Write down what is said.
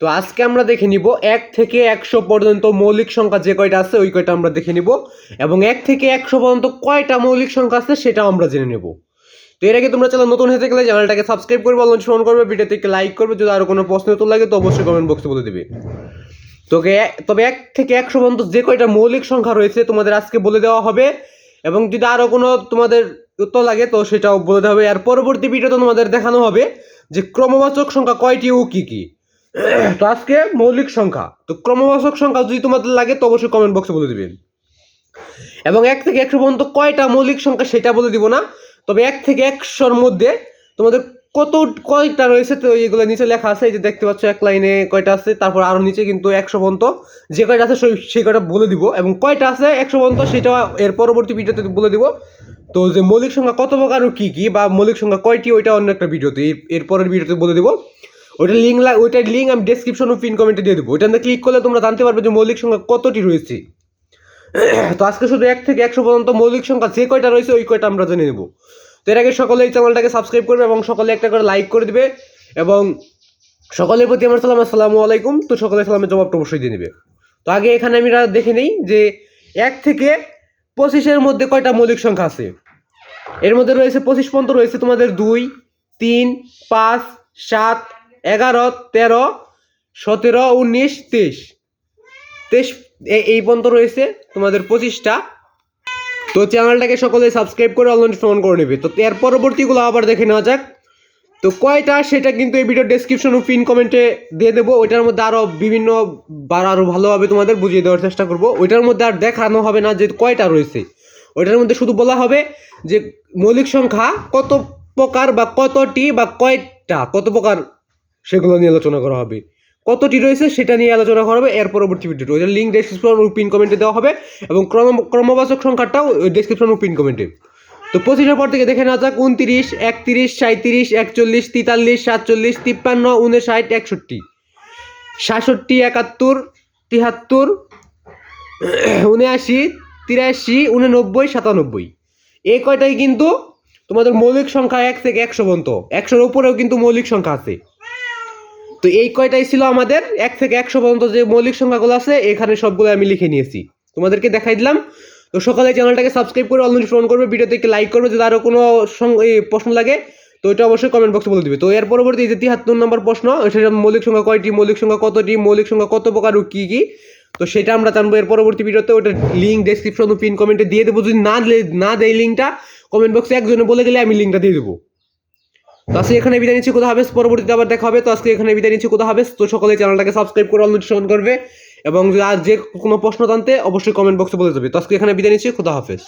তো আজকে আমরা দেখে নিব এক থেকে একশো পর্যন্ত মৌলিক সংখ্যা যে কয়টা আছে, ওই কয়টা আমরা দেখে নিব। এবং এক থেকে একশো পর্যন্ত কয়টা মৌলিক সংখ্যা আছে, সেটাও আমরা জেনে নেব। তো এর আগে তোমরা চ্যানেল নতুন হয়ে থাকলে চ্যানেলটাকে সাবস্ক্রাইব করবে ফোন করবে, ভিডিওতে একটি লাইক করবে, যদি আরও কোনো প্রশ্ন উত্তর লাগে তো অবশ্যই কমেন্ট বক্সে বলে দেবে। তোকে তবে এক থেকে একশো পর্যন্ত যে কয়টা মৌলিক সংখ্যা রয়েছে তোমাদের আজকে বলে দেওয়া হবে। এবং যদি আরও কোনো তোমাদের উত্তর লাগে তো সেটাও বলে দেওয়া হবে। আর পরবর্তী ভিডিওতে তোমাদের দেখানো হবে যে ক্রমবাচক সংখ্যা কয়টি ও কী কী। তো আজকে মৌলিক সংখ্যা। তো ক্রমবাচক সংখ্যা যদি তোমাদের লাগে, তো অবশ্যই কমেন্ট বক্সে বলে দিবেন। এবং এক থেকে একশো পর্যন্ত কয়টা মৌলিক সংখ্যা সেটা বলে দিব না। তবে এক থেকে একশোর মধ্যে তোমাদের কত, কয়টা রয়েছে তো এইগুলো নিচে লেখা আছে, এই যে দেখতে পাচ্ছ এক লাইনে কয়টা আছে, তারপর আরও নিচে কিন্তু একশো পর্যন্ত যে কয়টা আছে সেই কয়টা বলে দিব। এবং কয়টা আছে একশো পর্যন্ত সেটা এর পরবর্তী ভিডিওতে বলে দিব। তো যে মৌলিক সংখ্যা কত প্রকার কী কী বা মৌলিক সংখ্যা কয়টি, ওইটা অন্য একটা ভিডিওতে এর পরের ভিডিওতে বলে দিব। ওইটার লিঙ্ক ওইটার লিঙ্ক আমি ডেসক্রিপশন ও পিন কমেন্টে দিয়ে দেবো। ওইটাতে ক্লিক করলে তোমরা জানতে পারবে যে মৌলিক সংখ্যা কতটি রয়েছে। তো আজকে শুধু এক থেকে একশো পর্যন্ত মৌলিক সংখ্যা যে কয়টা রয়েছে, ওই কয়টা আমরা জেনে নেব। তো এর আগে সকলে এই চ্যানেলটাকে সাবস্ক্রাইব করবে এবং সকলে একটা করে লাইক করে দিবে এবং সকলের প্রতি আমার সালাম, আসসালামু আলাইকুম। তো সকলে সালামের জবাবটা অবশ্যই দিয়ে নেবে। তো আগে এখানে আমি দেখে নেই যে এক থেকে পঁচিশের মধ্যে কয়টা মৌলিক সংখ্যা আছে? এর মধ্যে রয়েছে পঁচিশ পর্যন্ত রয়েছে তোমাদের দুই, তিন, পাঁচ, সাত এগারো, তেরো, সতেরো, উনিশ তেইশ তেইশ এই পর্যন্ত রয়েছে তোমাদের পঁচিশটা। তো চ্যানেলটাকে সকলে সাবস্ক্রাইব করে অনলাইন ফোন করে নেবে। তো এর পরবর্তীগুলো আবার দেখে নেওয়া যাক। তো কয়টা, সেটা কিন্তু এই ভিডিও ডেসক্রিপশন ও পিন কমেন্টে দিয়ে দেবো। ওইটার মধ্যে আরও বিভিন্ন বার আরও ভালোভাবে তোমাদের বুঝিয়ে দেওয়ার চেষ্টা করব। ওইটার মধ্যে আর দেখানো হবে না যে কয়টা রয়েছে। ওইটার মধ্যে শুধু বলা হবে যে মৌলিক সংখ্যা কত প্রকার বা কতটি বা কয়টা, কত প্রকার সেগুলো নিয়ে আলোচনা করা হবে। কতটি রয়েছে সেটা নিয়ে আলোচনা করা হবে এর পরবর্তী ভিডিওতে। ওইটার লিঙ্ক ডেসক্রিপশন ও পিন কমেন্টে দেওয়া হবে এবং ক্রম, ক্রমবাচক সংখ্যাটাও ডেসক্রিপশন ও পিন কমেন্টে তো পঁচিশের পর থেকে দেখে না যাক, উনত্রিশ, একত্রিশ সাঁত্রিশ একচল্লিশ, তেতাল্লিশ, সাতচল্লিশ, তিপ্পান্ন উনষাট একষট্টি। সাতষট্টি, একাত্তর, তিহাত্তর, উনআশি, তিরাশি, উননব্বই, সাতানব্বই। এই কয়টাই কিন্তু তোমাদের মৌলিক সংখ্যা এক থেকে একশো পর্যন্ত। একশোর উপরেও কিন্তু মৌলিক সংখ্যা আছে। তো এই কয়টাই ছিল আমাদের? এক থেকে একশো পর্যন্ত যে মৌলিক সংখ্যাগুলো আছে, এখানে সবগুলো আমি লিখে নিয়েছি। তোমাদেরকে দেখাই দিলাম। তো সকালে চ্যানেলটাকে সাবস্ক্রাইব করে অলরেডি ফোন করবে, ভিডিওতে একটি লাইক করবে যদি আরও কোনো প্রশ্ন লাগে, তো এটা অবশ্যই কমেন্ট বক্সে বলে দিবে। তো এর পরবর্তী যে তিয়াত্তর নম্বর প্রশ্ন, সেটা মৌলিক সংখ্যা কয়টি, মৌলিক সংখ্যা কতটি, মৌলিক সংখ্যা কত প্রকার ও কী কী? তো সেটা আমরা জানব এর পরবর্তী ভিডিওতে, ওটার লিঙ্ক ডেসক্রিপশন পিন কমেন্টে দিয়ে দেবো। যদি না না দেয় লিঙ্কটা কমেন্ট বক্সে একজনে বলে গেলে আমি লিঙ্কটা দিয়ে দেবো। তো আজকে এখানে বিদায় নিচ্ছি কোথা হবে, পরবর্তীতে আবার দেখা হবে। তো আজকে এখানে বিদায় নিচ্ছি কোথা হবে, তো সকলে চ্যানেলটাকে সাবস্ক্রাইব করে অনুসরণ করবে। এবং আর যে কোনো প্রশ্ন জানতে অবশ্যই কমেন্ট বক্সে বলে দেবে। তো আজকে এখানে বিদায় নিচ্ছি, কোথাও হাফেজ।